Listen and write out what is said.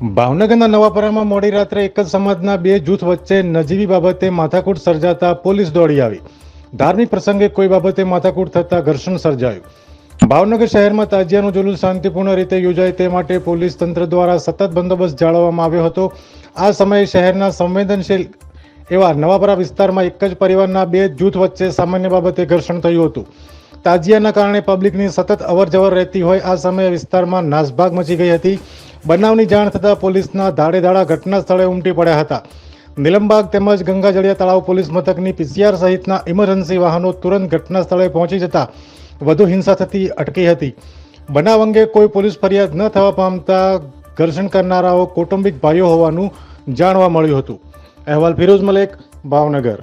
ભાવનગરના નવાપરામાં મોડી રાત્રે એક જ સમાજના બે જૂથ વચ્ચે નજીવી બાબતે માથાકૂટ સર્જાતા પોલીસ દોડી આવી. ધાર્મિક પ્રસંગે કોઈ બાબતે માથાકૂટ થતા ઘર્ષણ સર્જાયું. ભાવનગર શહેરમાં તાજિયાનું જુલુસ શાંતિપૂર્ણ રીતે યોજાય તે માટે પોલીસ તંત્ર દ્વારા સતત બંદોબસ્ત જાળવવામાં આવ્યો હતો. આ સમયે શહેરના સંવેદનશીલ એવા નવાપરા વિસ્તારમાં એક જ પરિવારના બે જૂથ વચ્ચે સામાન્ય બાબતે ઘર્ષણ થયું હતું. તાજિયાના કારણે પબ્લિકની સતત અવરજવર રહેતી હોય આ સમયે વિસ્તારમાં નાસભાગ મચી ગઈ હતી. બનાવની જાણ થતાં પોલીસના ધાડેધાડા ઘટના સ્થળે ઉમટી પડ્યા હતા. નિલમબાગ તેમજ ગંગાજળિયા તળાવ પોલીસ મથકની પીસીઆર સહિતના ઇમરજન્સી વાહનો તુરંત ઘટના સ્થળે પહોંચી જતા વધુ હિંસા થતી અટકી હતી. બનાવ અંગે કોઈ પોલીસ ફરિયાદ ન થવા પામતા ઘર્ષણ કરનારાઓ કૌટુંબિક ભાઈઓ હોવાનું જાણવા મળ્યું હતું. અહેવાલ ફિરોઝ મલેક, ભાવનગર.